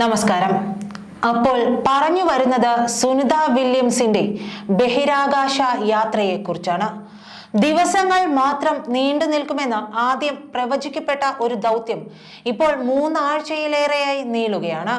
നമസ്കാരം. അപ്പോൾ പറഞ്ഞു വരുന്നത് സുനിത വില്യംസിന്റെ ബഹിരാകാശ യാത്രയെ കുറിച്ചാണ് ദിവസങ്ങൾ മാത്രം നീണ്ടു നിൽക്കുമെന്ന് ആദ്യം പ്രവചിക്കപ്പെട്ട ഒരു ദൗത്യം ഇപ്പോൾ മൂന്നാഴ്ചയിലേറെയായി നീളുകയാണ്.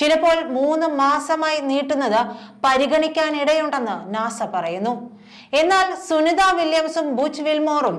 ചിലപ്പോൾ മൂന്ന് മാസമായി നീട്ടുന്നത് പരിഗണിക്കാനിടയുണ്ടെന്ന് നാസ പറയുന്നു. എന്നാൽ സുനിത വില്യംസും ബുച്ച് വിൽമോറും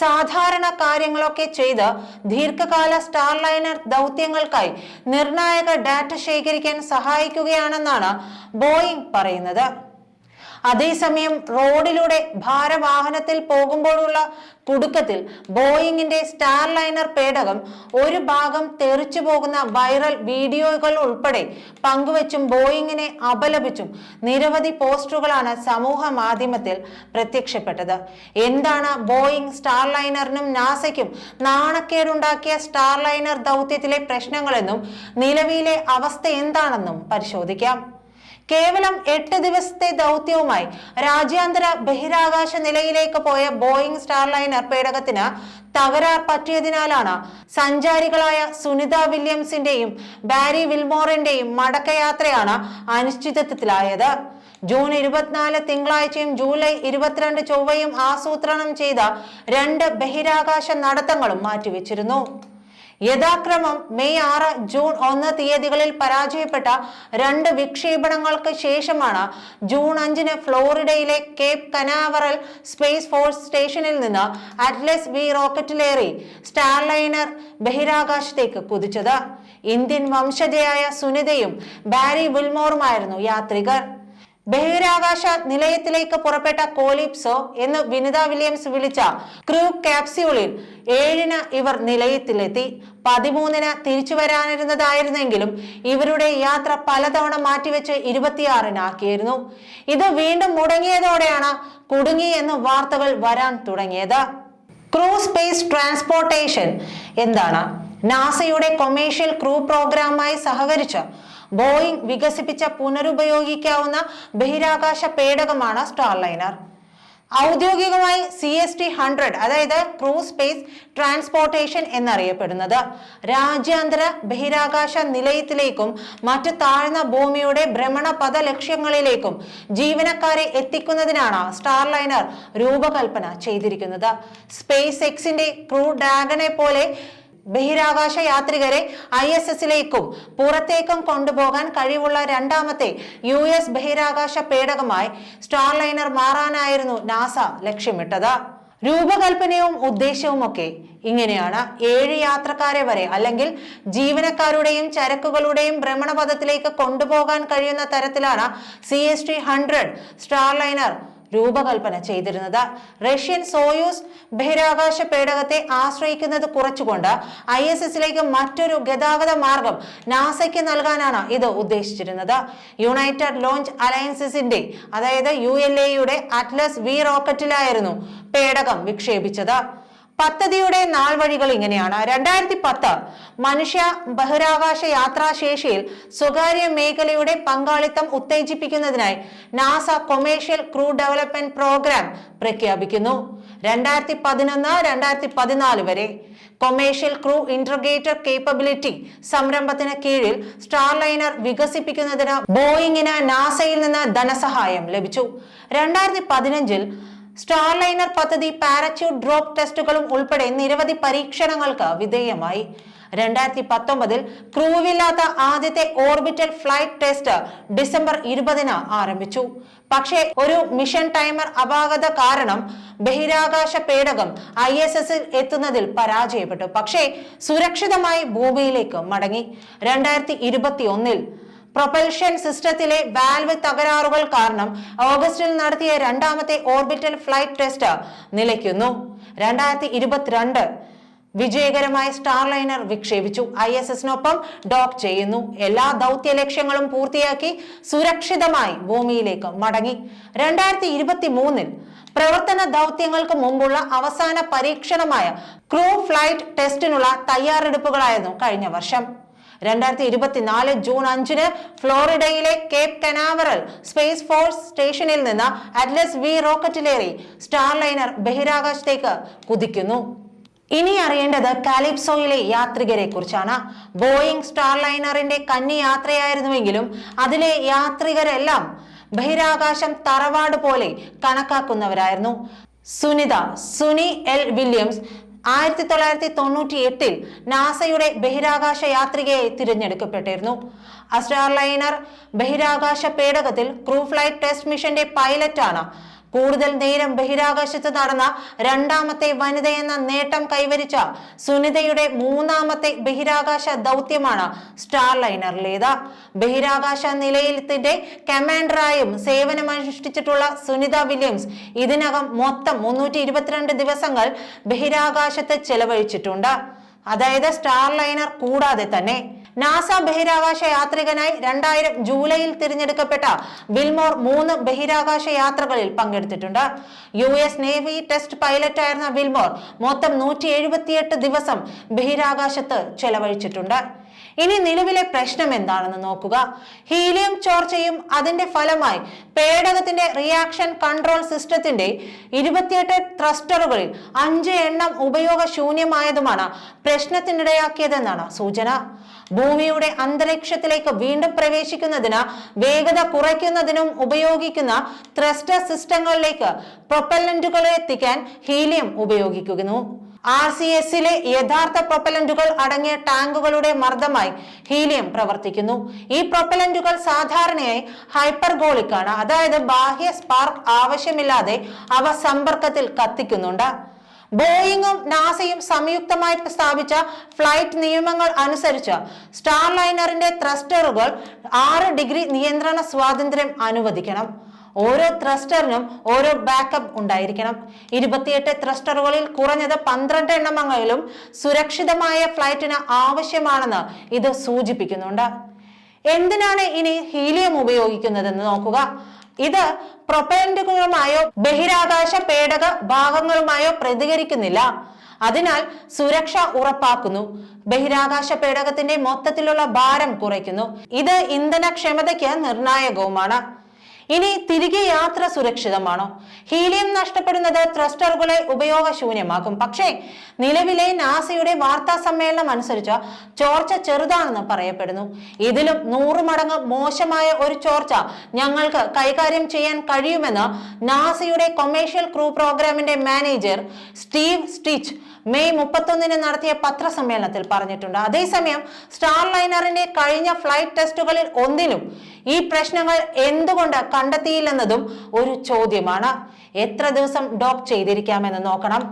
സാധാരണ കാര്യങ്ങളൊക്കെ ചെയ്ത് ദീർഘകാല സ്റ്റാർലൈനർ ദൗത്യങ്ങൾക്കായി നിർണായക ഡാറ്റ ശേഖരിക്കാൻ സഹായിക്കുകയാണെന്നാണ് ബോയിങ് പറയുന്നത്. അതേസമയം റോഡിലൂടെ ഭാരവാഹനത്തിൽ പോകുമ്പോഴുള്ള കുടുക്കത്തിൽ ബോയിങ്ങിന്റെ സ്റ്റാർലൈനർ പേടകം ഒരു ഭാഗം തെറിച്ചു പോകുന്ന വൈറൽ വീഡിയോകൾ ഉൾപ്പെടെ പങ്കുവച്ചും ബോയിങ്ങിനെ അപലപിച്ചും നിരവധി പോസ്റ്ററുകളാണ് സമൂഹ മാധ്യമത്തിൽ പ്രത്യക്ഷപ്പെട്ടത്. എന്താണ് ബോയിങ് സ്റ്റാർലൈനറിനും നാസയ്ക്കും നാണക്കേടുണ്ടാക്കിയ സ്റ്റാർലൈനർ ദൗത്യത്തിലെ പ്രശ്നങ്ങളെന്നും നിലവിലെ അവസ്ഥ എന്താണെന്നും പരിശോധിക്കാം. കേവലം എട്ട് ദിവസത്തെ ദൗത്യവുമായി രാജ്യാന്തര ബഹിരാകാശ നിലയിലേക്ക് പോയ ബോയിങ് സ്റ്റാർലൈനർ പേടകത്തിന് തകരാർ പറ്റിയതിനാലാണ് സഞ്ചാരികളായ സുനിത വില്യംസിന്റെയും ബാരി വിൽമോറിന്റെയും മടക്കയാത്രയാണ് അനിശ്ചിതത്വത്തിലായത്. ജൂൺ ഇരുപത്തിനാല് തിങ്കളാഴ്ചയും ജൂലൈ ഇരുപത്തിരണ്ട് ചൊവ്വയും ആസൂത്രണം ചെയ്ത രണ്ട് ബഹിരാകാശ നടത്തങ്ങളും മാറ്റിവെച്ചിരുന്നു. യഥാക്രമം മെയ് ആറ് ജൂൺ ഒന്ന് തീയതികളിൽ പരാജയപ്പെട്ട രണ്ട് വിക്ഷേപണങ്ങൾക്ക് ശേഷമാണ് ജൂൺ അഞ്ചിന് ഫ്ലോറിഡയിലെ കേപ്പ് കനാവറൽ സ്പേസ് ഫോഴ്സ് സ്റ്റേഷനിൽ നിന്ന് അറ്റ്ലസ് വി റോക്കറ്റിലേറി സ്റ്റാർലൈനർ ബഹിരാകാശത്തേക്ക് കുതിച്ചത്. ഇന്ത്യൻ വംശജയായ സുനിതയും ബാരി വിൽമോറുമായിരുന്നു യാത്രികർ. ബഹിരാകാശ നിലയത്തിലേക്ക് പുറപ്പെട്ട കോലിപ്സോ എന്ന് വിനിത വില്യംസ് വിളിച്ച ക്രൂ ക്യാപ്സ്യൂളിൽ ഏഴിന് ഇവർ നിലയത്തിലെത്തി. പതിമൂന്നിന് തിരിച്ചു വരാനിരുന്നതായിരുന്നെങ്കിലും ഇവരുടെ യാത്ര പലതവണ മാറ്റിവെച്ച് ഇരുപത്തിയാറിനാക്കിയിരുന്നു. ഇത് വീണ്ടും മുടങ്ങിയതോടെയാണ് കുടുങ്ങി എന്ന് വാർത്തകൾ വരാൻ തുടങ്ങിയത്. ക്രൂ സ്പേസ് ട്രാൻസ്പോർട്ടേഷൻ എന്താണ്? നാസയുടെ കൊമേഴ്ഷ്യൽ ക്രൂ പ്രോഗ്രാമായി സഹകരിച്ച് ബോയിങ് വികസിപ്പിച്ച പുനരുപയോഗിക്കാവുന്ന ബഹിരാകാശ പേടകമാണ് സ്റ്റാർലൈനർ. ഔദ്യോഗികമായി സി എസ് ടി ഹൺഡ്രഡ് അതായത് ക്രൂ സ്പേസ് ട്രാൻസ്പോർട്ടേഷൻ എന്നറിയപ്പെടുന്നത്. രാജ്യാന്തര ബഹിരാകാശ നിലയത്തിലേക്കും മറ്റ് താഴ്ന്ന ഭൂമിയുടെ ഭ്രമണപഥ ലക്ഷ്യങ്ങളിലേക്കും ജീവനക്കാരെ എത്തിക്കുന്നതിനാണ് സ്റ്റാർലൈനർ രൂപകൽപ്പന ചെയ്തിരിക്കുന്നത്. സ്പേസ് എക്സിന്റെ ക്രൂ ഡ്രാഗനെ പോലെ ബഹിരാകാശ യാത്രികരെ ഐ എസ് എസിലേക്കും പുറത്തേക്കും കൊണ്ടുപോകാൻ കഴിവുള്ള രണ്ടാമത്തെ യു എസ് ബഹിരാകാശ പേടകമായി സ്റ്റാർലൈനർ മാറാനായിരുന്നു നാസ ലക്ഷ്യമിട്ടത്. രൂപകൽപ്പനയും ഉദ്ദേശവും ഒക്കെ ഇങ്ങനെയാണ് ഏഴ് യാത്രക്കാരെ വരെ അല്ലെങ്കിൽ ജീവനക്കാരുടെയും ചരക്കുകളുടെയും ഭ്രമണപഥത്തിലേക്ക് കൊണ്ടുപോകാൻ കഴിയുന്ന തരത്തിലാണ് C S T hundred Starliner രൂപകൽപ്പന ചെയ്തിരുന്നത്. റഷ്യൻ സോയൂസ് ബഹിരാകാശ പേടകത്തെ ആശ്രയിക്കുന്നത് കുറച്ചുകൊണ്ട് ഐ എസ് എസിലേക്ക് മറ്റൊരു ഗതാഗത മാർഗം നാസയ്ക്ക് നൽകാനാണ് ഇത് ഉദ്ദേശിച്ചിരുന്നത്. യുണൈറ്റഡ് ലോഞ്ച് അലയൻസസിന്റെ അതായത് യു എൽ എയുടെ അറ്റ്ലസ് വി റോക്കറ്റിലായിരുന്നു പേടകം വിക്ഷേപിച്ചത്. പദ്ധതിയുടെ നാൾ വഴികൾ ഇങ്ങനെയാണ്. രണ്ടായിരത്തി പത്ത് മനുഷ്യ ബഹിരാകാശ യാത്രാശേഷിയിൽ സ്വകാര്യ മേഖലയുടെ പങ്കാളിത്തം ഉത്തേജിപ്പിക്കുന്നതിനായി NASA commercial crew development programme പ്രഖ്യാപിക്കുന്നു. രണ്ടായിരത്തി പതിനൊന്ന് രണ്ടായിരത്തി പതിനാല് വരെ കൊമേഴ്ഷ്യൽ ക്രൂ ഇന്റർഗ്രേറ്റർ കേപ്പബിലിറ്റി സംരംഭത്തിന് കീഴിൽ സ്റ്റാർലൈനർ വികസിപ്പിക്കുന്നതിന് ബോയിങ്ങിന് നാസയിൽ നിന്ന് ധനസഹായം ലഭിച്ചു. രണ്ടായിരത്തി പതിനഞ്ചിൽ സ്റ്റാർലൈനർ പദ്ധതി പാരച്യൂട്ട് ഡ്രോപ്പ് ടെസ്റ്റുകളും ഉൾപ്പെടെ നിരവധി പരീക്ഷണങ്ങൾക്ക് വിധേയമായി. രണ്ടായിരത്തി പത്തൊമ്പതിൽ ക്രൂവില്ലാത്ത ആദ്യത്തെ ഓർബിറ്റൽ ഫ്ലൈറ്റ് ടെസ്റ്റ് ഡിസംബർ ഇരുപതിന് ആരംഭിച്ചു. പക്ഷേ ഒരു മിഷൻ ടൈമർ അപാകത കാരണം ബഹിരാകാശ പേടകം ഐ എസ് എസിൽ എത്തുന്നതിൽ പരാജയപ്പെട്ടു. പക്ഷേ സുരക്ഷിതമായി ഭൂമിയിലേക്ക് മടങ്ങി. രണ്ടായിരത്തി ഇരുപത്തി ഒന്നിൽ പ്രൊപ്പൽഷൻ സിസ്റ്റത്തിലെ വാൽവ് തകരാറുകൾ കാരണം ഓഗസ്റ്റിൽ നടത്തിയ രണ്ടാമത്തെ ഓർബിറ്റൽ ഫ്ലൈറ്റ് ടെസ്റ്റ് നിലയ്ക്കുന്നു. രണ്ടായിരത്തി ഇരുപത്തിരണ്ട് വിജയകരമായി സ്റ്റാർലൈനർ വിക്ഷേപിച്ചു. ഐ എസ് എസിനൊപ്പം ഡോക്ക് ചെയ്യുന്നു. എല്ലാ ദൗത്യ ലക്ഷ്യങ്ങളും പൂർത്തിയാക്കി സുരക്ഷിതമായി ഭൂമിയിലേക്ക് മടങ്ങി. രണ്ടായിരത്തി ഇരുപത്തി മൂന്നിൽ പ്രവർത്തന ദൗത്യങ്ങൾക്ക് മുമ്പുള്ള അവസാന പരീക്ഷണമായ ക്രൂ ഫ്ലൈറ്റ് ടെസ്റ്റിനുള്ള തയ്യാറെടുപ്പുകളായിരുന്നു കഴിഞ്ഞ വർഷം. രണ്ടായിരത്തി ഇരുപത്തിനാല് ജൂൺ അഞ്ചിന് ഫ്ലോറിഡയിലെ കേപ് കനാവറൽ സ്പേസ് ഫോഴ്സ് സ്റ്റേഷനിൽ നിന്ന് അറ്റ്ലസ് വി റോക്കറ്റിലേറി സ്റ്റാർലൈനർ ബഹിരാകാശത്തേക്ക് കുതിക്കുന്നു. ഇനി അറിയേണ്ടത് കാലിപ്സോയിലെ യാത്രികരെ കുറിച്ചാണ് ബോയിങ് സ്റ്റാർലൈനറിന്റെ കന്നി യാത്രയായിരുന്നുവെങ്കിലും അതിലെ യാത്രികരെല്ലാം ബഹിരാകാശം തറവാട് പോലെ കണക്കാക്കുന്നവരായിരുന്നു. സുനിത സുനി എൽ വില്യംസ് ആയിരത്തി തൊള്ളായിരത്തി തൊണ്ണൂറ്റി എട്ടിൽ നാസയുടെ ബഹിരാകാശ യാത്രികയായി തിരഞ്ഞെടുക്കപ്പെട്ടിരുന്നു. അസ്റ്റാർലൈനർ ബഹിരാകാശ പേടകത്തിൽ ക്രൂ ഫ്ലൈറ്റ് ടെസ്റ്റ് മിഷന്റെ പൈലറ്റാണ് കൂടുതൽ നേരം ബഹിരാകാശത്ത് നടന്ന രണ്ടാമത്തെ വനിത എന്ന നേട്ടം കൈവരിച്ച സുനിതയുടെ മൂന്നാമത്തെ ബഹിരാകാശ ദൗത്യമാണ് സ്റ്റാർലൈനറിലേത്. ബഹിരാകാശ നിലയത്തിന്റെ കമാൻഡറായും സേവനമനുഷ്ഠിച്ചിട്ടുള്ള സുനിത വില്യംസ് ഇതിനകം മൊത്തം മുന്നൂറ്റി ഇരുപത്തിരണ്ട് ദിവസങ്ങൾ ബഹിരാകാശത്ത് ചെലവഴിച്ചിട്ടുണ്ട്. അതായത് സ്റ്റാർ ലൈനർ കൂടാതെ തന്നെ. നാസ ബഹിരാകാശ യാത്രികനായി രണ്ടായിരം ജൂലൈയിൽ തിരഞ്ഞെടുക്കപ്പെട്ട വിൽമോർ മൂന്ന് ബഹിരാകാശ യാത്രകളിൽ പങ്കെടുത്തിട്ടുണ്ട്. U S navy test pilot പൈലറ്റായിരുന്ന Wilmore മൊത്തം നൂറ്റി എഴുപത്തിയെട്ട് ദിവസം ബഹിരാകാശത്ത് ചെലവഴിച്ചിട്ടുണ്ട്. ഇനി നിലവിലെ പ്രശ്നം എന്താണെന്ന് നോക്കുക. ഹീലിയം ചോർച്ചയും അതിന്റെ ഫലമായി പേടകത്തിന്റെ റിയാക്ഷൻ കൺട്രോൾ സിസ്റ്റത്തിന്റെ ഇരുപത്തിയെട്ട് ത്രസ്റ്ററുകളിൽ അഞ്ച് എണ്ണം ഉപയോഗശൂന്യമായതുമാണ് പ്രശ്നത്തിനിടയാക്കിയതെന്നാണ് സൂചന. ഭൂമിയുടെ അന്തരീക്ഷത്തിലേക്ക് വീണ്ടും പ്രവേശിക്കുന്നതിന് വേഗത കുറയ്ക്കുന്നതിനും ഉപയോഗിക്കുന്ന ത്രസ്റ്റർ സിസ്റ്റങ്ങളിലേക്ക് പ്രൊപ്പല്ലന്റുകളെ എത്തിക്കാൻ ഹീലിയം ഉപയോഗിക്കുന്നു. ആർ സി എസിലെ യഥാർത്ഥ പ്രൊപ്പലന്റുകൾ അടങ്ങിയ ടാങ്കുകളുടെ മർദ്ദമായി ഹീലിയം പ്രവർത്തിക്കുന്നു. ഈ പ്രൊപ്പലന്റുകൾ സാധാരണയായി ഹൈപ്പർഗോളിക് ആണ്. അതായത് ബാഹ്യ സ്പാർക്ക് ആവശ്യമില്ലാതെ അവ സമ്പർക്കത്തിൽ കത്തിക്കുന്നുണ്ട്. ബോയിങ്ങും നാസയും സംയുക്തമായി സ്ഥാപിച്ച ഫ്ലൈറ്റ് നിയമങ്ങൾ അനുസരിച്ച് സ്റ്റാർ ലൈനറിന്റെ ത്രസ്റ്ററുകൾ ആറ് ഡിഗ്രി നിയന്ത്രണ സ്വാതന്ത്ര്യം അനുവദിക്കണം. ഓരോ ത്രസ്റ്ററിനും ഓരോ ബാക്കപ്പ് ഉണ്ടായിരിക്കണം. ഇരുപത്തിയെട്ട് ത്രസ്റ്ററുകളിൽ കുറഞ്ഞത് പന്ത്രണ്ട് എണ്ണമെങ്കിലും സുരക്ഷിതമായ ഫ്ലൈറ്റിന് ആവശ്യമാണെന്ന് ഇത് സൂചിപ്പിക്കുന്നുണ്ട്. എന്തിനാണ് ഇനി ഹീലിയം ഉപയോഗിക്കുന്നതെന്ന് നോക്കുക. ഇത് പ്രൊപ്പലന്റുകളുമായോ ബഹിരാകാശ പേടക ഭാഗങ്ങളുമായോ പ്രതികരിക്കുന്നില്ല. അതിനാൽ സുരക്ഷ ഉറപ്പാക്കുന്നു. ബഹിരാകാശ പേടകത്തിന്റെ മൊത്തത്തിലുള്ള ഭാരം കുറയ്ക്കുന്നു. ഇത് ഇന്ധനക്ഷമതയ്ക്ക് നിർണായകവുമാണ്. ഇനി തിരികെ യാത്ര സുരക്ഷിതമാണോ? ഹീലിയം നഷ്ടപ്പെടുന്നത് ത്രസ്റ്ററുകളെ ഉപയോഗശൂന്യമാക്കും. പക്ഷേ നിലവിലെ നാസയുടെ വാർത്താ സമ്മേളനം അനുസരിച്ച് ചോർച്ച ചെറുതാണെന്ന് പറയപ്പെടുന്നു. ഇതിലും നൂറ് മടങ്ങ് മോശമായ ഒരു ചോർച്ച ഞങ്ങൾക്ക് കൈകാര്യം ചെയ്യാൻ കഴിയുമെന്ന് നാസയുടെ കൊമേഴ്ഷ്യൽ ക്രൂ പ്രോഗ്രാമിന്റെ മാനേജർ സ്റ്റീവ് സ്റ്റിച്ച് മെയ് മുപ്പത്തൊന്നിന് നടത്തിയ പത്രസമ്മേളനത്തിൽ പറഞ്ഞിട്ടുണ്ട്. അതേസമയം സ്റ്റാർ ലൈനറിന്റെ കഴിഞ്ഞ ഫ്ലൈറ്റ് ടെസ്റ്റുകളിൽ ഒന്നിലും ഈ പ്രശ്നങ്ങൾ എന്തുകൊണ്ട് കണ്ടെത്തിയില്ലെന്നതും ഒരു ചോദ്യമാണ്. എത്ര ദിവസം ഡോക്ക് ചെയ്തിരിക്കാമെന്ന് നോക്കണം.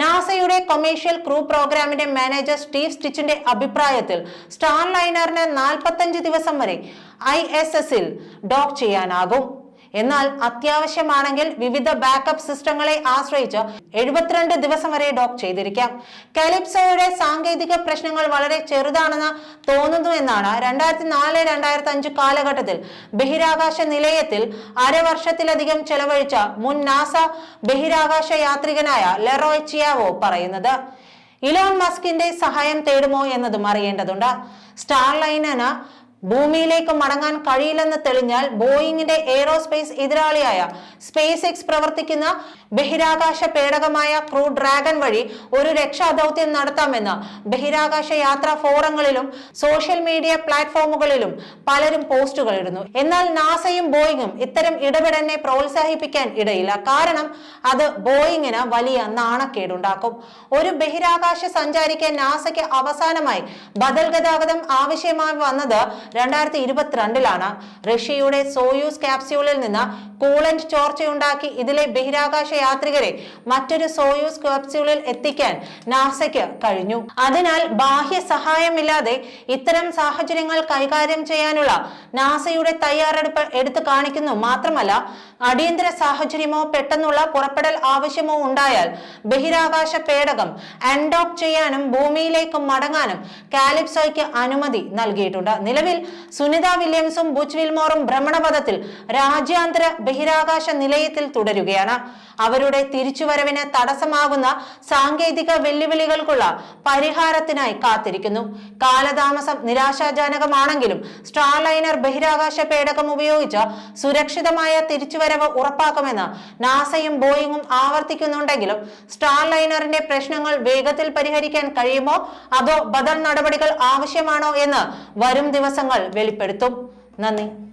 നാസയുടെ കൊമേഴ്ഷ്യൽ ക്രൂ പ്രോഗ്രാമിന്റെ മാനേജർ സ്റ്റീവ് സ്റ്റിച്ചിന്റെ അഭിപ്രായത്തിൽ സ്റ്റാർ ലൈനറിന് നാൽപ്പത്തഞ്ച് ദിവസം വരെ ഐ എസ് എസിൽ ഡോക്ക് ചെയ്യാനാകും. എന്നാൽ അത്യാവശ്യമാണെങ്കിൽ വിവിധ ബാക്കപ്പ് സിസ്റ്റങ്ങളെ ആശ്രയിച്ച് എഴുപത്തിരണ്ട് ദിവസം വരെ ഡോക്ക് ചെയ്തിരിക്കാം. കലിപ്സോയുടെ സാങ്കേതിക പ്രശ്നങ്ങൾ വളരെ ചെറുതാണെന്ന് തോന്നുന്നു എന്നാണ് രണ്ടായിരത്തി നാല് രണ്ടായിരത്തി അഞ്ച് കാലഘട്ടത്തിൽ ബഹിരാകാശ നിലയത്തിൽ അരവർഷത്തിലധികം ചെലവഴിച്ച മുൻ നാസ ബഹിരാകാശ യാത്രികനായ ലെറോയ് ചിയാവോ പറയുന്നത്. ഇലോൺ മസ്കിന്റെ സഹായം തേടുമോ എന്നതും അറിയേണ്ടതുണ്ട്. സ്റ്റാർലൈനന് ഭൂമിയിലേക്ക് മടങ്ങാൻ കഴിയില്ലെന്ന് തെളിഞ്ഞാൽ ബോയിങ്ങിന്റെ എയ്റോസ്പേസ് എതിരാളിയായ സ്പേസ് എക്സ് പ്രവർത്തിക്കുന്ന ബഹിരാകാശ പേടകമായ ക്രൂ ഡ്രാഗൺ വഴി ഒരു രക്ഷാദൗത്യം നടത്താമെന്ന് ബഹിരാകാശ യാത്രാ ഫോറങ്ങളിലും സോഷ്യൽ മീഡിയ പ്ലാറ്റ്ഫോമുകളിലും പലരും പോസ്റ്റുകൾ ഇടുന്നു. എന്നാൽ നാസയും ബോയിങ്ങും ഇത്തരം ഇടപെടലിനെ പ്രോത്സാഹിപ്പിക്കാൻ ഇടയില്ല. കാരണം അത് ബോയിങ്ങിന് വലിയ നാണക്കേടുണ്ടാക്കും. ഒരു ബഹിരാകാശ സഞ്ചാരിക്ക് നാസയ്ക്ക് അവസാനമായി ബദൽ ഗതാഗതം ആവശ്യമായി വന്നത് രണ്ടായിരത്തി ഇരുപത്തിരണ്ടിലാണ് റഷ്യയുടെ സോയൂസ് ക്യാപ്സ്യൂളിൽ നിന്ന് കൂളന്റ് ചോർച്ചയുണ്ടാക്കി ഇതിലെ ബഹിരാകാശ യാത്രികരെ മറ്റൊരു സോയൂസ് ക്യാപ്സ്യൂളിൽ എത്തിക്കാൻ നാസയ്ക്ക് കഴിഞ്ഞു. അതിനാൽ ബാഹ്യ സഹായമില്ലാതെ ഇത്തരം സാഹചര്യങ്ങൾ കൈകാര്യം ചെയ്യാനുള്ള നാസയുടെ തയ്യാറെടുപ്പ് എടുത്തു കാണിക്കുന്നു. മാത്രമല്ല അടിയന്തര സാഹചര്യമോ പെട്ടെന്നുള്ള പുറപ്പെടൽ ആവശ്യമോ ഉണ്ടായാൽ ബഹിരാകാശ പേടകം അൺഡോക്ക് ചെയ്യാനും ഭൂമിയിലേക്ക് മടങ്ങാനും കാലിപ്സോയ്ക്ക് അനുമതി നൽകിയിട്ടുണ്ട്. നിലവിൽ സുനിത വില്യംസും ബുച്ച് വിൽമോറും ഭ്രമണപഥത്തിൽ രാജ്യാന്തര ബഹിരാകാശ നിലയത്തിൽ തുടരുകയാണ്. അവരുടെ തിരിച്ചുവരവിന് തടസ്സമാകുന്ന സാങ്കേതിക വെല്ലുവിളികൾക്കുള്ള പരിഹാരത്തിനായി കാത്തിരിക്കുന്നു. കാലതാമസം നിരാശാജനകമാണെങ്കിലും സ്റ്റാർലൈനർ ബഹിരാകാശ പേടകം ഉപയോഗിച്ച് സുരക്ഷിതമായ തിരിച്ചുവരവ് ഉറപ്പാക്കുമെന്ന് നാസയും ബോയിങ്ങും ആവർത്തിക്കുന്നുണ്ടെങ്കിലും സ്റ്റാർലൈനറിന്റെ പ്രശ്നങ്ങൾ വേഗത്തിൽ പരിഹരിക്കാൻ കഴിയുമോ? അതോ ബദൽ നടപടികൾ ആവശ്യമാണോ എന്ന് വരും ദിവസങ്ങൾ വെളിപ്പെടുത്തും. നന്ദി.